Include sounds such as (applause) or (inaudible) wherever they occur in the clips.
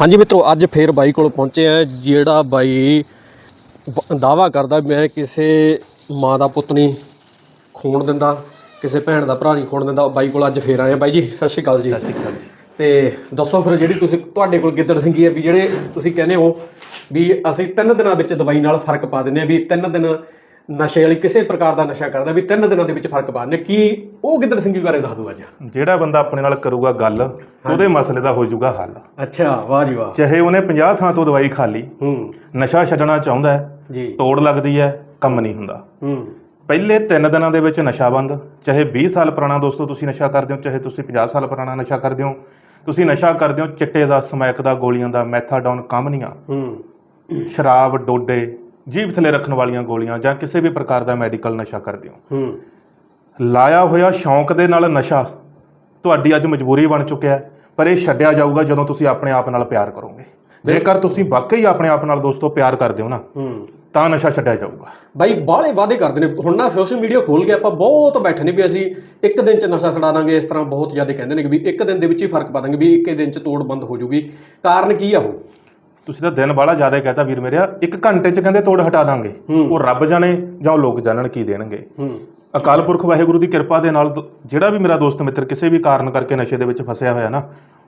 ਹਾਂਜੀ ਮਿੱਤਰੋ ਅੱਜ ਫੇਰ ਬਾਈ ਕੋਲ ਪਹੁੰਚੇ ਆ ਜਿਹੜਾ ਬਾਈ ਦਾਵਾ ਕਰਦਾ ਮੈਂ ਕਿਸੇ ਮਾਂ ਦਾ ਪੁੱਤ ਨਹੀਂ ਖੂਨ ਦਿੰਦਾ ਕਿਸੇ ਭੈਣ ਦਾ ਭਰਾ ਨਹੀਂ ਖੂਨ ਦਿੰਦਾ ਬਾਈ ਕੋਲ ਅੱਜ ਫੇਰ ਆਏ ਆ ਬਾਈ ਜੀ ਸਤਿ ਸ਼੍ਰੀ ਅਕਾਲ ਜੀ। ਤੇ ਦੱਸੋ ਫਿਰ ਜਿਹੜੀ ਤੁਸੀਂ ਤੁਹਾਡੇ ਕੋਲ ਗਿੱਦੜ ਸਿੰਘੀ ਹੈ ਵੀ ਜਿਹੜੇ ਤੁਸੀਂ ਕਹਿੰਦੇ ਹੋ ਵੀ ਅਸੀਂ ਤਿੰਨ ਦਿਨਾਂ ਵਿੱਚ ਦਵਾਈ ਨਾਲ ਫ਼ਰਕ ਪਾ ਦਿੰਦੇ ਆ ਵੀ ਤਿੰਨ ਦਿਨ ਨਸ਼ੇ ਵਾਲੀ ਕਿਸੇ ਪ੍ਰਕਾਰ ਦਾ ਨਸ਼ਾ ਕਰਦਾ ਵੀ ਤਿੰਨ ਦਿਨਾਂ ਦੇ ਵਿੱਚ ਫ਼ਰਕ ਪਾ ਦਿੰਦੇ ਆ। ਕੀ ਉਹ ਗਿੱਦੜ ਸਿੰਘੀ ਬਾਰੇ ਦੱਸ ਦਿਓ ਅੱਜ? ਜਿਹੜਾ ਬੰਦਾ ਆਪਣੇ ਨਾਲ ਕਰੂਗਾ ਗੱਲ ਉਹਦੇ ਮਸਲੇ ਦਾ ਹੋ ਜਾਊਗਾ ਹੱਲ। ਅੱਛਾ ਵਾਹ ਜੀ ਵਾਹ। ਚਾਹੇ ਉਹਨੇ 50 ਥਾਂ ਤੋਂ ਦਵਾਈ ਖਾ ਲਈ ਹੂੰ। ਨਸ਼ਾ ਛੱਡਣਾ ਚਾਹੁੰਦਾ ਹੈ ਜੀ। ਤੋੜ ਲੱਗਦੀ ਹੈ ਕੰਮ ਨਹੀਂ ਹੁੰਦਾ। ਹੂੰ। ਪਹਿਲੇ 3 ਦਿਨਾਂ ਦੇ ਵਿੱਚ ਨਸ਼ਾ ਬੰਦ ਚਾਹੇ 20 ਸਾਲ ਪੁਰਾਣਾ ਦੋਸਤੋ ਤੁਸੀਂ ਨਸ਼ਾ ਕਰਦੇ ਹੋ ਚਾਹੇ ਤੁਸੀਂ 50 ਸਾਲ ਪੁਰਾਣਾ ਨਸ਼ਾ ਕਰਦੇ ਹੋ ਤੁਸੀਂ ਨਸ਼ਾ ਕਰਦੇ ਹੋ ਚਿੱਟੇ ਦਾ ਸਮੈਕ ਦਾ ਗੋਲੀਆਂ ਦਾ ਮੈਥਾਡੋਨ ਕੰਬਨੀਆਂ ਹੂੰ। ਸ਼ਰਾਬ ਡੋਡੇ ਜੀਭ ਥੱਲੇ ਰੱਖਣ ਵਾਲੀਆਂ ਗੋਲੀਆਂ ਜਾਂ ਕਿਸੇ ਵੀ ਪ੍ਰਕਾਰ ਦਾ ਮੈਡੀਕਲ ਨਸ਼ਾ ਕਰਦੇ ਹੋ। ਹੂੰ। ਲਾਇਆ ਹੋਇਆ ਸ਼ੌਂਕ ਦੇ ਨਾਲ ਨਸ਼ਾ ਤੁਹਾਡੀ ਅੱਜ ਮਜਬੂਰੀ ਬਣ ਚੁੱਕਿਆ ਹੈ ਪਰ ਇਹ ਛੱਡਿਆ ਜਾਊਗਾ ਜਦੋਂ ਤੁਸੀਂ ਆਪਣੇ ਆਪ ਨਾਲ ਪਿਆਰ ਕਰੋਗੇ। ਜੇਕਰ ਤੁਸੀਂ ਵਾਕਈ ਆਪਣੇ ਆਪ ਨਾਲ ਦੋਸਤੋ ਪਿਆਰ ਕਰਦੇ ਹੋ ਨਾ ਹੂੰ। ਤਾਂ ਨਸ਼ਾ ਛੱਡਿਆ ਜਾਊਗਾ। ਬਾਈ ਬਾਹਲੇ ਵਾਅਦੇ ਕਰਦੇ ਨੇ। ਹੁਣ ਨਾ ਸੋਸ਼ਲ ਮੀਡੀਆ ਖੋਲ ਕੇ ਆਪਾਂ ਬਹੁਤ ਬੈਠੇ ਨੇ ਵੀ ਅਸੀਂ ਇੱਕ ਦਿਨ ਚ ਨਸ਼ਾ ਛਡਾ ਦਾਂਗੇ ਇਸ ਤਰ੍ਹਾਂ ਬਹੁਤ ਜ਼ਿਆਦਾ ਕਹਿੰਦੇ ਨੇ ਕਿ ਵੀ ਇੱਕ ਦਿਨ ਦੇ ਵਿੱਚ ਹੀ ਫ਼ਰਕ ਪਾ ਦਾਂਗੇ ਵੀ ਇੱਕ ਦਿਨ ਚ ਤੋੜ ਬੰਦ ਹੋ ਜੂਗੀ। ਕਾਰਨ ਕੀ ਆ ਉਹ? ਤੁਸੀਂ ਤਾਂ ਦਿਨ ਬਾਲਾ ਜ਼ਿਆਦਾ ਕਹਤਾ ਵੀਰ ਮੇਰਿਆ ਇੱਕ ਘੰਟੇ 'ਚ ਕਹਿੰਦੇ ਤੋੜ ਹਟਾ ਦਾਂਗੇ। ਉਹ ਰੱਬ ਜਾਣੇ ਜਾਂ ਉਹ ਲੋਕ ਜਾਣਨ ਕੀ ਦੇਣਗੇ। ਅਕਾਲ ਪੁਰਖ ਵਾਹਿਗੁਰੂ ਦੀ ਕਿਰਪਾ ਦੇ ਨਾਲ ਜਿਹੜਾ ਵੀ ਮੇਰਾ ਦੋਸਤ ਮਿੱਤਰ ਕਿਸੇ ਵੀ ਕਾਰਨ ਕਰਕੇ ਨਸ਼ੇ ਦੇ ਵਿੱਚ ਫਸਿਆ ਹੋਇਆ ਨਾ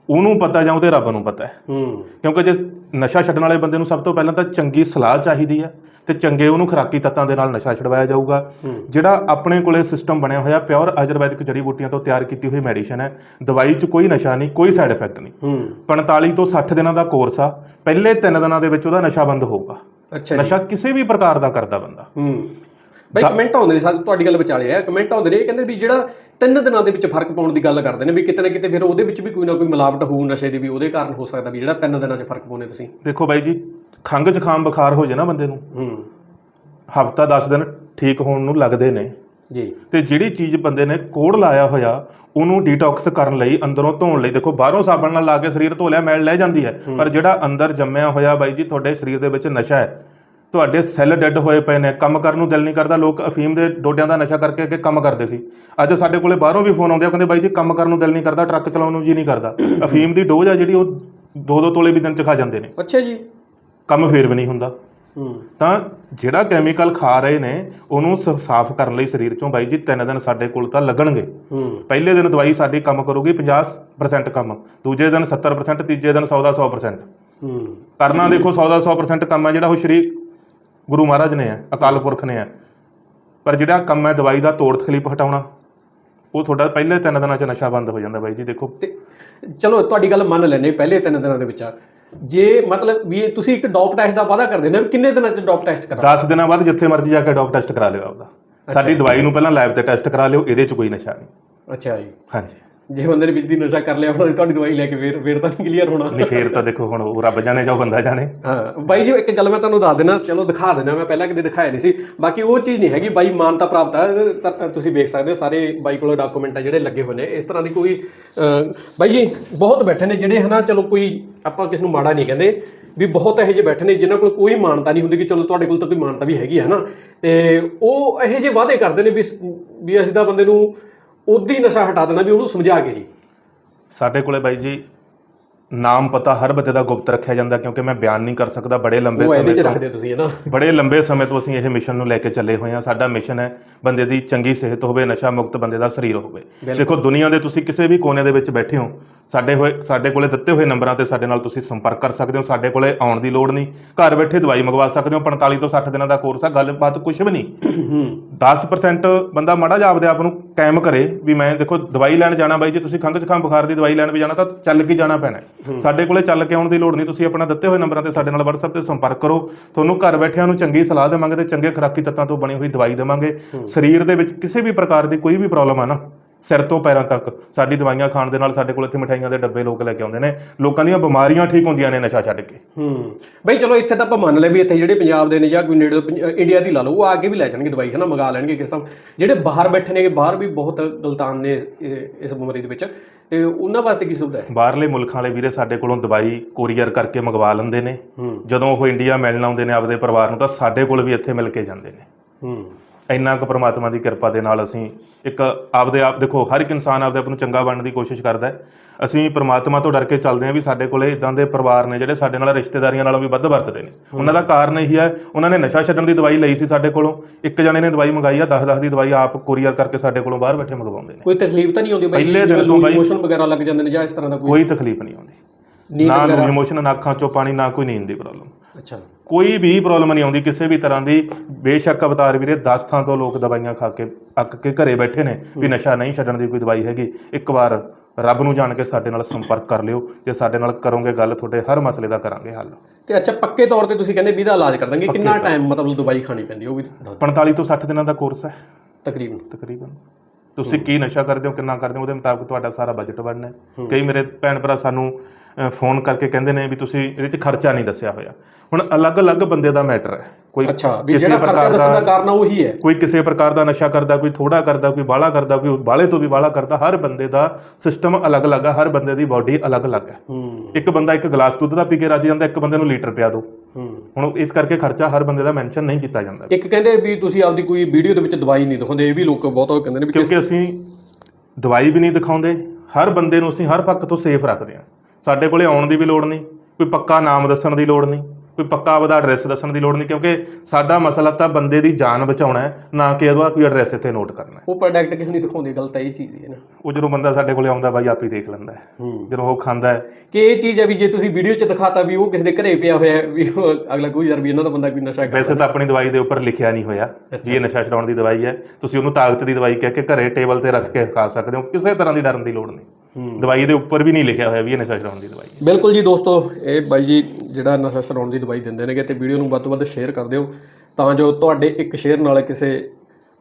ਉਹਨੂੰ ਪਤਾ ਜਾਂ ਉਹਦੇ ਰੱਬ ਨੂੰ ਪਤਾ ਹੂੰ। ਕਿਉਂਕਿ ਜੇ ਨਸ਼ਾ ਛੱਡਣ ਵਾਲੇ ਬੰਦੇ ਨੂੰ ਸਭ ਤੋਂ ਪਹਿਲਾਂ ਤਾਂ ਚੰਗੀ ਸਲਾਹ ਚਾਹੀਦੀ ਹੈ। ਤੇ ਚੰਗੇ ਉਹਨੂੰ ਖੁਰਾਕੀ ਤੱਤਾਂ ਦੇ ਨਾਲ ਨਸ਼ਾ ਛਡਵਾਇਆ ਜਾਊਗਾ। ਜਿਹੜਾ ਆਪਣੇ ਕੋਲੇ ਸਿਸਟਮ ਬਣਿਆ ਹੋਇਆ ਪਿਓਰ ਆਯੁਰਵੈਦਿਕ ਜੜੀ ਬੂਟੀਆਂ ਤੋਂ ਤਿਆਰ ਕੀਤੀ ਹੋਈ ਮੈਡੀਸਨ ਹੈ। ਦਵਾਈ 'ਚ ਕੋਈ ਨਸ਼ਾ ਨਹੀਂ ਕੋਈ ਸਾਈਡ ਇਫੈਕਟ ਨਹੀਂ। ਹੂੰ। 45 ਤੋਂ 60 ਦਿਨਾਂ ਦਾ ਕੋਰਸ ਆ। ਪਹਿਲੇ 3 ਦਿਨਾਂ ਦੇ ਵਿੱਚ ਉਹਦਾ ਨਸ਼ਾ ਬੰਦ ਹੋਊਗਾ। ਅੱਛਾ ਨਸ਼ਾ ਕਿਸੇ ਵੀ ਪ੍ਰਕਾਰ ਦਾ ਕਰਦਾ ਬੰਦਾ। ਹੂੰ। ਬਾਈ ਕਮੈਂਟ ਆਉਂਦੇ ਨੇ ਸਾਰੇ ਤੁਹਾਡੀ ਗੱਲ ਵਿਚਾਲੇ ਆ। ਕਮੈਂਟ ਆਉਂਦੇ ਨੇ ਇਹ ਕਹਿੰਦੇ ਵੀ ਜਿਹੜਾ ਤਿੰਨ ਦਿਨਾਂ ਦੇ ਵਿੱਚ ਫ਼ਰਕ ਪਾਉਣ ਦੀ ਗੱਲ ਕਰਦੇ ਨੇ ਵੀ ਕਿਤੇ ਨਾ ਕਿਤੇ ਫਿਰ ਉਹਦੇ ਵਿੱਚ ਵੀ ਕੋਈ ਨਾ ਕੋਈ ਮਿਲਾਵਟ ਹੋਊ ਨਸ਼ੇ ਦੀ ਵੀ ਉਹਦੇ ਕਾਰਨ ਹੋ ਸਕਦਾ ਵੀ ਜਿਹੜਾ ਤਿੰਨ ਦਿਨਾਂ 'ਚ ਫ਼ਰਕ ਪਾਉਨੇ ਤੁਸੀਂ। ਦੇਖੋ ਬਾਈ ਜੀ ਖੰਗ ਜ਼ੁਕਾਮ ਬੁਖਾਰ ਹੋ ਜੇ ਨਾ ਬੰਦੇ ਨੂੰ ਹੂੰ। ਹਫਤਾ 10 ਦਿਨ ਠੀਕ ਹੋਣ ਨੂੰ ਲੱਗਦੇ ਨੇ। ਜੀ। ਤੇ ਜਿਹੜੀ ਚੀਜ਼ ਬੰਦੇ ਨੇ ਕੋੜ ਲਾਇਆ ਹੋਇਆ ਉਹਨੂੰ ਡੀਟੌਕਸ ਕਰਨ ਲਈ ਅੰਦਰੋਂ ਧੋਣ ਲਈ ਦੇਖੋ ਬਾਹਰੋਂ ਸਾਬਣ ਨਾਲ ਲਾ ਕੇ ਸਰੀਰ ਧੋ ਲਿਆ ਮੈਲ ਲੈ ਜਾਂਦੀ ਹੈ ਪਰ ਜਿਹੜਾ ਅੰਦਰ ਜੰਮਿਆ ਹੋਇਆ ਬਾਈ ਜੀ ਤੁਹਾਡੇ ਸਰੀਰ ਦੇ ਵਿੱਚ ਨਸ਼ਾ ਹੈ। ਤੁਹਾਡੇ ਸੈੱਲ ਡੈੱਡ ਹੋਏ ਪਏ ਨੇ ਕੰਮ ਕਰਨ ਨੂੰ ਦਿਲ ਨਹੀਂ ਕਰਦਾ ਲੋਕ ਅਫੀਮ ਦੇ ਡੋਡਿਆਂ ਦਾ ਨਸ਼ਾ ਕਰਕੇ ਅੱਗੇ ਕੰਮ ਕਰਦੇ ਸੀ। ਅੱਜ ਸਾਡੇ ਕੋਲੇ ਬਾਹਰੋਂ ਵੀ ਫੋਨ ਆਉਂਦੇ ਆ ਕਹਿੰਦੇ ਬਾਈ ਜੀ ਕੰਮ ਕਰਨ ਨੂੰ ਦਿਲ ਨਹੀਂ ਕਰਦਾ ਟਰੱਕ ਚਲਾਉਣ ਨੂੰ ਜੀ ਨਹੀਂ ਕਰਦਾ। (coughs) ਅਫੀਮ ਦੀ ਡੋਜ਼ ਆ ਜਿਹੜੀ ਉਹ ਦੋ ਦੋ ਤੋਲੇ ਵੀ ਦਿਨ ਚ ਖਾ ਜਾਂਦੇ ਨੇ। ਅੱਛਾ ਜੀ। ਕੰਮ ਫੇਰ ਵੀ ਨਹੀਂ ਹੁੰਦਾ। ਹੂੰ। ਤਾਂ ਜਿਹੜਾ ਕੈਮੀਕਲ ਖਾ ਰਹੇ ਨੇ ਉਹਨੂੰ ਸਾਫ਼ ਕਰਨ ਲਈ ਸਰੀਰ ਚੋਂ ਬਾਈ ਜੀ ਤਿੰਨ ਦਿਨ ਸਾਡੇ ਕੋਲ ਤਾਂ ਲੱਗਣਗੇ। ਹੂੰ। ਪਹਿਲੇ ਦਿਨ ਦਵਾਈ ਸਾਡੀ ਕੰਮ ਕਰੂਗੀ 50% ਕੰਮ ਦੂਜੇ ਦਿਨ 70% ਤੀਜੇ ਦਿਨ 100 ਦਾ 100% ਹੂੰ। ਕਰਨਾ ਦੇਖੋ 100 ਦਾ 100% ਕੰਮ ਹੈ ਜਿਹੜਾ ਉਹ ਸ਼੍ਰੀ ਗੁਰੂ ਮਹਾਰਾਜ ਨੇ ਹੈ ਅਕਾਲ ਪੁਰਖ ਨੇ ਹੈ। ਪਰ ਜਿਹੜਾ ਕੰਮ ਹੈ ਦਵਾਈ ਦਾ ਤੋੜ ਤਕਲੀਫ ਹਟਾਉਣਾ ਉਹ ਤੁਹਾਡਾ ਪਹਿਲੇ ਤਿੰਨ ਦਿਨਾਂ 'ਚ ਨਸ਼ਾ ਬੰਦ ਹੋ ਜਾਂਦਾ ਬਾਈ ਜੀ ਦੇਖੋ। ਚਲੋ ਤੁਹਾਡੀ ਗੱਲ ਮੰਨ ਲੈਨੇ ਪਹਿਲੇ ਤਿੰਨ ਦਿਨਾਂ ਦੇ ਵਿੱਚ ਆ। ਜੇ ਮਤਲਬ ਵੀ ਇਹ ਤੁਸੀਂ ਇੱਕ ਡੋਪ ਟੈਸਟ ਦਾ ਵਾਅਦਾ ਕਰਦੇ ਨੇ ਵੀ ਕਿੰਨੇ ਦਿਨਾਂ 'ਚ ਡੋਪ ਟੈਸਟ ਕਰਾ 10 ਦਿਨਾਂ ਬਾਅਦ ਜਿੱਥੇ ਮਰਜ਼ੀ ਜਾ ਕੇ ਡੋਪ ਟੈਸਟ ਕਰਾ ਲਿਓ ਆਪਦਾ। ਸਾਡੀ ਦਵਾਈ ਨੂੰ ਪਹਿਲਾਂ ਲੈਬ ਤੇ ਟੈਸਟ ਕਰਾ ਲਿਓ ਇਹਦੇ 'ਚ ਕੋਈ ਨਸ਼ਾ ਨਹੀਂ। ਅੱਛਾ ਜੀ। ਹਾਂਜੀ। ਜੇ ਬੰਦੇ ਨੇ ਦੀ ਨਸ਼ਾ ਕਰ ਲਿਆ ਹੁਣ ਤੁਹਾਡੀ ਦਵਾਈ ਲੈ ਕੇ ਫੇਰ ਫੇਰ ਤਾਂ ਨਹੀਂ ਕਲੀਅਰ ਹੋਣਾ। ਨਹੀਂ ਫੇਰ ਤਾਂ ਦੇਖੋ ਹੁਣ ਉਹ ਰੱਬ ਜਾਣੇ ਜਾਂ ਬੰਦਾ ਜਾਣੇ। ਹਾਂ ਬਾਈ ਜੀ ਇੱਕ ਗੱਲ ਮੈਂ ਤੁਹਾਨੂੰ ਦੱਸ ਦੇਣਾ ਚਲੋ ਦਿਖਾ ਦੇਣਾ ਮੈਂ ਪਹਿਲਾਂ ਕਿਤੇ ਦਿਖਾਇਆ ਨਹੀਂ ਸੀ। ਬਾਕੀ ਉਹ ਚੀਜ਼ ਨਹੀਂ ਹੈਗੀ ਬਾਈ ਮਾਨਤਾ ਪ੍ਰਾਪਤ ਹੈ ਤੁਸੀਂ ਵੇਖ ਸਕਦੇ ਹੋ ਸਾਰੇ ਬਾਈ ਕੋਲ ਡਾਕੂਮੈਂਟ ਆ ਜਿਹੜੇ ਲੱਗੇ ਹੋਏ ਨੇ। ਇਸ ਤਰ੍ਹਾਂ ਦੀ ਕੋਈ ਬਾਈ ਜੀ ਬਹੁਤ ਬੈਠੇ ਨੇ ਜਿਹੜੇ ਹਨਾ ਚਲੋ ਕੋਈ ਆਪਾਂ ਕਿਸ ਨੂੰ ਮਾੜਾ ਨਹੀਂ ਕਹਿੰਦੇ ਵੀ ਬਹੁਤ ਇਹੋ ਜਿਹੇ ਬੈਠੇ ਨੇ ਜਿਨ੍ਹਾਂ ਕੋਲ ਕੋਈ ਮਾਨਤਾ ਨਹੀਂ ਹੁੰਦੀ ਕਿ ਚਲੋ ਤੁਹਾਡੇ ਕੋਲ ਤਾਂ ਕੋਈ ਮਾਨਤਾ ਵੀ ਹੈਗੀ ਹੈ ਹਨਾ। ਤੇ ਉਹ ਇਹੋ ਜਿਹੇ ਵਾਅਦੇ ਕਰਦੇ ਨੇ ਵੀ ਵੀ ਅਸੀਂ ਤਾਂ ਬੰਦੇ ਨੂੰ ਉਦੀ ਨਸ਼ਾ ਹਟਾ ਦੇਣਾ ਵੀ ਉਹਨੂੰ ਸਮਝਾ ਕੇ ਜੀ। ਸਾਡੇ ਕੋਲੇ ਬਾਈ ਜੀ ਨਾਮ ਪਤਾ ਹਰ ਬੰਦੇ ਦਾ ਗੁਪਤ ਰੱਖਿਆ ਜਾਂਦਾ ਕਿਉਂਕਿ ਮੈਂ ਬਿਆਨ ਨਹੀਂ ਕਰ ਸਕਦਾ ਬੜੇ ਲੰਬੇ ਉਹ ਇਹਦੇ ਸਮੇਂ 'ਚ ਤੋਂ। ਰੱਖਦੇ ਹੋ ਤੁਸੀਂ ਹਨਾ ਬੜੇ ਲੰਬੇ ਸਮੇਂ ਤੋਂ ਅਸੀਂ ਇਹ ਮਿਸ਼ਨ ਨੂੰ ਲੈ ਕੇ ਚੱਲੇ ਹੋਏ ਹਾਂ। ਸਾਡਾ ਮਿਸ਼ਨ ਹੈ ਬੰਦੇ ਦੀ ਚੰਗੀ ਸਿਹਤ ਹੋਵੇ ਨਸ਼ਾ ਮੁਕਤ ਬੰਦੇ ਦਾ ਸਰੀਰ ਹੋਵੇ। ਦੇਖੋ ਦੁਨੀਆ ਦੇ ਤੁਸੀਂ ਕਿਸੇ ਵੀ ਕੋਨੇ ਦੇ ਵਿੱਚ ਬੈਠੇ ਹੋ ਸਾਡੇ ਹੋਏ ਸਾਡੇ ਕੋਲੇ ਦਿੱਤੇ ਹੋਏ ਨੰਬਰਾਂ ਤੇ ਸਾਡੇ ਨਾਲ ਤੁਸੀਂ ਸੰਪਰਕ ਕਰ ਸਕਦੇ ਹੋ ਸਾਡੇ ਕੋਲੇ ਆਉਣ ਦੀ ਲੋੜ ਨਹੀਂ। ਘਰ ਬੈਠੇ ਦਵਾਈ ਮੰਗਵਾ ਸਕਦੇ ਹੋ 45 ਤੋਂ 60 ਦਿਨਾਂ ਦਾ ਕੋਰਸ ਆ ਗੱਲਬਾਤ ਕੁਝ ਵੀ ਨਹੀਂ। ਹੂੰ। 10% ਬੰਦਾ ਮਾੜਾ ਜਿਹਾ ਆਪਦੇ ਆਪ ਨੂੰ ਕਾਇਮ ਕਰੇ ਵੀ ਮੈਂ ਦੇਖੋ ਦਵਾਈ ਲੈਣ ਜਾਣਾ ਬਾਈ ਜੇ ਤੁਸੀਂ ਖੰਘ ਜ਼ੁਕਾਮ ਬੁਖਾਰ ਦੀ ਦਵਾਈ ਲੈਣ ਵੀ ਜਾਣਾ ਤਾਂ ਚੱਲ ਕੇ ਜਾਣਾ ਪੈਣਾ। ਸਾਡੇ ਕੋਲੇ ਚੱਲ ਕੇ ਆਉਣ ਦੀ ਲੋੜ ਨਹੀਂ ਤੁਸੀਂ ਆਪਣਾ ਦਿੱਤੇ ਹੋਏ ਨੰਬਰਾਂ ਤੇ ਸਾਡੇ ਨਾਲ WhatsApp ਤੇ ਸੰਪਰਕ ਕਰੋ। ਤੁਹਾਨੂੰ ਘਰ ਬੈਠਿਆਂ ਨੂੰ ਚੰਗੀ ਸਲਾਹ ਦੇਵਾਂਗੇ ਤੇ ਚੰਗੇ ਖੁਰਾਕੀ ਤੱਤਾਂ ਤੋਂ ਬਣੀ ਹੋਈ ਦਵਾਈ ਦੇਵਾਂਗੇ। ਸਰੀਰ ਦੇ ਵਿੱਚ ਕਿਸੇ ਵੀ ਪ੍ਰਕਾਰ ਦੀ ਕੋਈ ਵੀ ਪ੍ਰੋਬਲਮ ਆ ਨਾ ਸਿਰ ਤੋਂ ਪੈਰਾਂ ਤੱਕ। ਸਾਡੀ ਦਵਾਈਆਂ ਖਾਣ ਦੇ ਨਾਲ ਸਾਡੇ ਕੋਲ ਇੱਥੇ ਮਠਾਈਆਂ ਦੇ ਡੱਬੇ ਲੋਕ ਲੈ ਕੇ ਆਉਂਦੇ ਨੇ। ਲੋਕਾਂ ਦੀਆਂ ਬਿਮਾਰੀਆਂ ਠੀਕ ਹੁੰਦੀਆਂ ਨੇ ਨਸ਼ਾ ਛੱਡ ਕੇ। ਹੂੰ। ਬਈ ਚਲੋ ਇੱਥੇ ਤਾਂ ਆਪਾਂ ਮੰਨ ਲਿਆ ਵੀ ਇੱਥੇ ਜਿਹੜੇ ਪੰਜਾਬ ਦੇ ਨੇ ਜਾਂ ਕੋਈ ਨੇੜੇ ਇੰਡੀਆ ਦੀ ਲਾ ਲਓ ਉਹ ਆ ਕੇ ਵੀ ਲੈ ਜਾਣਗੇ ਦਵਾਈ ਹਨਾ ਮੰਗਾ ਲੈਣਗੇ ਕਿਸ ਤਰ੍ਹਾਂ ਜਿਹੜੇ ਬਾਹਰ ਬੈਠੇ ਨੇ ਬਾਹਰ ਵੀ ਬਹੁਤ ਗਲਤਾਨ ਨੇ ਇਸ ਬਿਮਾਰੀ ਦੇ ਵਿੱਚ। ਤੇ ਉਹਨਾਂ ਵਾਸਤੇ ਕੀ ਸੁਵਿਧਾ ਹੈ? ਬਾਹਰਲੇ ਮੁਲਕਾਂ ਵਾਲੇ ਵੀਰੇ ਸਾਡੇ ਕੋਲੋਂ ਦਵਾਈ ਕੋਰੀਅਰ ਕਰਕੇ ਮੰਗਵਾ ਲੈਂਦੇ ਨੇ। ਜਦੋਂ ਉਹ ਇੰਡੀਆ ਮਿਲਣ ਆਉਂਦੇ ਨੇ ਆਪਦੇ ਪਰਿਵਾਰ ਨੂੰ ਤਾਂ ਸਾਡੇ ਕੋਲ ਵੀ ਇੱਥੇ ਮਿਲ ਕੇ ਜਾਂਦੇ ਨੇ। ਹੂੰ। ਇੰਨਾ ਕੁ ਪ੍ਰਮਾਤਮਾ ਦੀ ਕਿਰਪਾ ਦੇ ਨਾਲ ਅਸੀਂ ਇੱਕ ਆਪਦੇ ਆਪ ਦੇਖੋ ਹਰ ਇੱਕ ਇਨਸਾਨ ਆਪਦੇ ਆਪ ਨੂੰ ਚੰਗਾ ਬਣਨ ਦੀ ਕੋਸ਼ਿਸ਼ ਕਰਦਾ ਹੈ। ਅਸੀਂ ਪ੍ਰਮਾਤਮਾ ਤੋਂ ਡਰ ਕੇ ਚੱਲਦੇ ਹਾਂ ਵੀ ਸਾਡੇ ਕੋਲੇ ਇਦਾਂ ਦੇ ਪਰਿਵਾਰ ਨੇ ਜਿਹੜੇ ਸਾਡੇ ਨਾਲ ਰਿਸ਼ਤੇਦਾਰੀਆਂ ਨਾਲੋਂ ਵੀ ਵੱਧ ਵਰਤਦੇ ਨੇ। ਉਹਨਾਂ ਦਾ ਕਾਰਨ ਇਹੀ ਹੈ ਉਹਨਾਂ ਨੇ ਨਸ਼ਾ ਛੱਡਣ ਦੀ ਦਵਾਈ ਲਈ ਸੀ ਸਾਡੇ ਕੋਲੋਂ। ਇੱਕ ਜਣੇ ਨੇ ਦਵਾਈ ਮੰਗਾਈ ਆ 10-10 ਦੀ ਦਵਾਈ ਆਪ ਕੋਰੀਅਰ ਕਰਕੇ ਸਾਡੇ ਕੋਲੋਂ ਬਾਹਰ ਬੈਠੇ ਮੰਗਵਾਉਂਦੇ ਨੇ। ਕੋਈ ਤਕਲੀਫ ਤਾਂ ਨਹੀਂ ਆਉਂਦੀ ਬਾਈ ਪਹਿਲੇ ਦਿਨ ਤੋਂ ਬਾਈ- ਮੋਸ਼ਨ ਵਗੈਰਾ ਲੱਗ ਜਾਂਦੇ ਨੇ ਜਾਂ ਇਸ ਤਰ੍ਹਾਂ ਦਾ ਕੋਈ? ਕੋਈ ਤਕਲੀਫ ਨਹੀਂ ਆਉਂਦੀ। ਨਾ ਵਗੈਰਾ? ਇਮੋਸ਼ਨ ਨਾ ਅੱਖਾਂ ਚੋਂ ਪਾਣੀ ਨਾ ਕੋਈ ਨੀਂਦ ਦੀ ਪ੍ਰੋਬਲਮ ਅੱਛਾ। ਕੋਈ ਵੀ ਪ੍ਰੋਬਲਮ ਨਹੀਂ ਆਉਂਦੀ ਕਿਸੇ ਵੀ ਤਰ੍ਹਾਂ ਦੀ ਬੇਸ਼ੱਕ ਅਵਤਾਰ ਵੀਰੇ 10 ਥਾਂ ਤੋਂ ਲੋਕ ਦਵਾਈਆਂ ਖਾ ਕੇ ਅੱਕ ਕੇ ਘਰੇ ਬੈਠੇ ਨੇ ਵੀ ਨਸ਼ਾ ਨਹੀਂ ਛੱਡਣ ਦੀ ਕੋਈ ਦਵਾਈ ਹੈਗੀ ਇੱਕ ਵਾਰ ਰੱਬ ਨੂੰ ਜਾਣ ਕੇ ਸਾਡੇ ਨਾਲ ਸੰਪਰਕ ਕਰ ਲਿਓ ਜੇ ਸਾਡੇ ਨਾਲ ਕਰੋਗੇ ਗੱਲ ਤੁਹਾਡੇ ਹਰ ਮਸਲੇ ਦਾ ਕਰਾਂਗੇ ਹੱਲ। ਤੇ ਅੱਛਾ ਪੱਕੇ ਤੌਰ ਤੇ ਤੁਸੀਂ ਕਹਿੰਦੇ ਵੀ ਇਹਦਾ ਇਲਾਜ ਕਰ ਦਾਂਗੇ ਕਿੰਨਾ ਟਾਈਮ ਮਤਲਬ ਦਵਾਈ ਖਾਣੀ ਪੈਂਦੀ ਉਹ ਵੀ ਦੱਸ ਦਿਓ। 45 ਤੋਂ 60 ਦਿਨਾਂ ਦਾ ਕੋਰਸ ਹੈ। ਤਕਰੀਬਨ। ਤਕਰੀਬਨ। ਤੁਸੀਂ ਕੀ ਨਸ਼ਾ ਕਰਦੇ ਹੋ ਕਿੰਨਾ ਕਰਦੇ ਹੋ ਉਹਦੇ ਮੁਤਾਬਕ ਤੁਹਾਡਾ ਸਾਰਾ ਬਜਟ ਬਣਨਾ ਹੈ। ਕਈ ਮੇਰੇ ਭੈਣ ਭਰਾ ਸਾਨੂੰ ਫੋਨ ਕਰਕੇ ਕਹਿੰਦੇ ਨੇ ਵੀ ਤੁਸੀਂ ਇਹਦੇ 'ਚ ਖਰਚਾ ਨਹੀਂ ਦੱਸਿਆ ਹੋਇਆ। ਹੁਣ ਅਲੱਗ-ਅਲੱਗ ਬੰਦੇ ਦਾ ਮੈਟਰ ਹੈ। ਕੋਈ ਅੱਛਾ ਵੀ ਕਿਸੇ ਜਿਹੜਾ ਖਰਚਾ ਦੱਸਣ ਦਾ ਦਾ ਕਾਰਨ ਉਹੀ ਹੈ। ਕੋਈ ਕਿਸੇ ਪ੍ਰਕਾਰ ਦਾ ਨਸ਼ਾ ਕਰਦਾ ਕੋਈ ਥੋੜਾ ਕਰਦਾ ਕੋਈ ਬਾਹਲਾ ਕਰਦਾ ਕੋਈ ਬਾਹਲੇ ਤੋਂ ਵੀ ਬਾਹਲਾ ਕਰਦਾ ਹਰ ਬੰਦੇ ਦਾ ਸਿਸਟਮ ਅਲੱਗ-ਅਲੱਗ ਹੈ ਹਰ ਬੰਦੇ ਦੀ ਬਾਡੀ ਅਲੱਗ-ਅਲੱਗ ਹੈ। ਇੱਕ ਬੰਦਾ ਇੱਕ ਗਲਾਸ ਦੁੱਧ ਦਾ ਪੀ ਕੇ ਰੱਜ ਜਾਂਦਾ ਇੱਕ ਬੰਦੇ ਨੂੰ ਲੀਟਰ ਪਿਆ ਹੂੰ। ਹੁਣ ਇਸ ਕਰਕੇ ਖਰਚਾ ਹਰ ਬੰਦੇ ਦਾ ਮੈਂਸ਼ਨ ਨਹੀਂ ਕੀਤਾ ਜਾਂਦਾ। ਇੱਕ ਕਹਿੰਦੇ ਵੀ ਤੁਸੀਂ ਆਪਦੀ ਕੋਈ ਵੀਡੀਓ ਦੇ ਵਿੱਚ ਦਵਾਈ ਨਹੀਂ ਦਿਖਾਉਂਦੇ ਇਹ ਵੀ ਲੋਕ ਬਹੁਤ ਕਹਿੰਦੇ ਨੇ ਕਿਉਂਕਿ ਅਸੀਂ ਦਵਾਈ ਵੀ ਨਹੀਂ ਦਿਖਾਉਂਦੇ ਹਰ ਬੰਦੇ ਨੂੰ ਅਸੀਂ ਹਰ ਪੱਖ ਤੋਂ ਸੇਫ ਰੱਖਦੇ ਹਾਂ। ਸਾਡੇ ਕੋਲੇ ਆਉਣ ਦੀ ਵੀ ਲੋੜ ਨਹੀਂ ਕੋਈ ਪੱਕਾ ਨਾਮ ਦੱਸਣ ਦੀ ਲੋੜ ਨਹੀਂ ਕੋਈ ਪੱਕਾ ਉਹਦਾ ਐਡਰੈਸ ਦੱਸਣ ਦੀ ਲੋੜ ਨਹੀਂ ਕਿਉਂਕਿ ਸਾਡਾ ਮਸਲਾ ਤਾਂ ਬੰਦੇ ਦੀ ਜਾਨ ਬਚਾਉਣਾ ਹੈ ਨਾ ਕਿ ਉਹਦਾ ਕੋਈ ਐਡਰੈਸ ਇੱਥੇ ਨੋਟ ਕਰਨਾ ਹੈ। ਉਹ ਪ੍ਰੋਡਕਟ ਕਿਸ ਨਹੀਂ ਦਿਖਾਉਂਦੇ ਗੱਲ ਤਾਂ ਇਹ ਚੀਜ਼ ਹੈ ਨਾ। ਉਹ ਜਦੋਂ ਬੰਦਾ ਸਾਡੇ ਕੋਲੇ ਆਉਂਦਾ ਬਾਈ ਆਪ ਹੀ ਦੇਖ ਲੈਂਦਾ ਹੈ। ਹੂੰ। ਜਦੋਂ ਉਹ ਖਾਂਦਾ ਹੈ। ਕਿ ਇਹ ਚੀਜ਼ ਹੈ ਵੀ ਜੇ ਤੁਸੀਂ ਵੀਡੀਓ 'ਚ ਦਿਖਾਤਾ ਵੀ ਉਹ ਕਿਸੇ ਦੇ ਘਰੇ ਪਿਆ ਹੋਇਆ ਹੈ, ਵੀ ਉਹ ਅਗਲਾ ਕੋਈ ਯਾਰ ਵੀ ਇਹਨਾਂ ਦਾ ਬੰਦਾ ਕੋਈ ਨਸ਼ਾ ਕਰਦਾ ਵੈਸੇ ਤਾਂ ਆਪਣੀ ਦਵਾਈ ਦੇ ਉੱਪਰ ਲਿਖਿਆ ਨਹੀਂ ਹੋਇਆ ਵੀ ਇਹ ਨਸ਼ਾ ਛਡਾਉਣ ਦੀ ਦਵਾਈ ਹੈ। ਤੁਸੀਂ ਉਹਨੂੰ ਤਾਕਤ ਦੀ ਦਵਾਈ ਕਹਿ ਕੇ ਘਰੇ ਟੇਬਲ ਤੇ ਰੱਖ ਕੇ ਖਾ ਸਕਦੇ ਹੋ ਕਿਸੇ ਤਰ੍ਹਾਂ ਦੀ ਡਰਨ ਦੀ ਲੋੜ ਨਹੀਂ। ਹੂੰ ਦਵਾਈ ਦੇ ਉੱਪਰ ਵੀ ਨਹੀਂ ਲਿਖਿਆ ਹੋਇਆ ਵੀ ਇਹ ਨਸ਼ਾ ਛਡਾਉਣ ਦੀ ਦਵਾਈ ਹੈ। ਬਿਲਕੁਲ ਜੀ ਦੋਸਤੋ, ਇਹ ਬਾਈ ਜੀ ਜਿਹੜਾ ਨਸ਼ਾ ਛਡਾਉਣ ਦੀ ਦਵਾਈ ਦਿੰਦੇ ਨੇਗੇ ਤੇ ਵੀਡੀਓ ਨੂੰ ਵੱਧ ਤੋਂ ਵੱਧ ਸ਼ੇਅਰ ਕਰ ਦਿਓ ਤਾਂ ਜੋ ਤੁਹਾਡੇ ਇੱਕ ਸ਼ੇਅਰ ਨਾਲ ਕਿਸੇ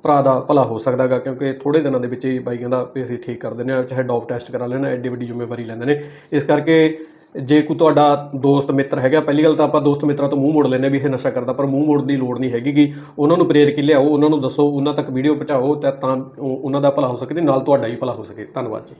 ਭਰਾ ਦਾ ਭਲਾ ਹੋ ਸਕਦਾਗਾ ਕਿਉਂਕਿ ਥੋੜੇ ਦਿਨਾਂ ਦੇ ਵਿੱਚ ਹੀ ਬਾਈ ਕਹਿੰਦਾ ਵੀ ਅਸੀਂ ਠੀਕ ਕਰ ਦਿੰਦੇ ਆ ਚਾਹੇ ਡੋਪ ਟੈਸਟ ਕਰਾ ਲੈਣਾ, ਐਡੀ ਵੱਡੀ ਜ਼ਿੰਮੇਵਾਰੀ ਲੈਂਦੇ ਨੇ। ਇਸ ਕਰਕੇ ਜੇ ਕੋਈ ਤੁਹਾਡਾ ਦੋਸਤ ਮਿੱਤਰ ਹੈਗਾ, ਪਹਿਲੀ ਗੱਲ ਤਾਂ ਆਪਾਂ ਦੋਸਤ ਮਿੱਤਰਾਂ ਤੋਂ ਮੂੰਹ ਮੋੜ ਲੈਂਦੇ ਹਾਂ ਵੀ ਇਹ ਨਸ਼ਾ ਕਰਦਾ, ਪਰ ਮੂੰਹ ਮੋੜਨ ਦੀ ਲੋੜ ਨਹੀਂ ਹੈਗੀ ਗੀ। ਉਹਨਾਂ ਨੂੰ ਪ੍ਰੇਰ ਕੇ ਲਿਆਓ, ਉਹਨਾਂ ਨੂੰ ਦੱਸੋ, ਉਹਨਾਂ ਤੱਕ ਵੀਡੀਓ ਪਹੁੰਚਾਓ, ਤਾਂ ਉਹ- ਉਹਨਾਂ ਦਾ ਭਲਾ ਹੋ ਸਕੇ ਤੇ ਨਾਲ ਤੁਹਾਡਾ ਹੀ ਭਲਾ ਹੋ ਸਕੇ। ਧੰਨਵਾਦ ਜੀ।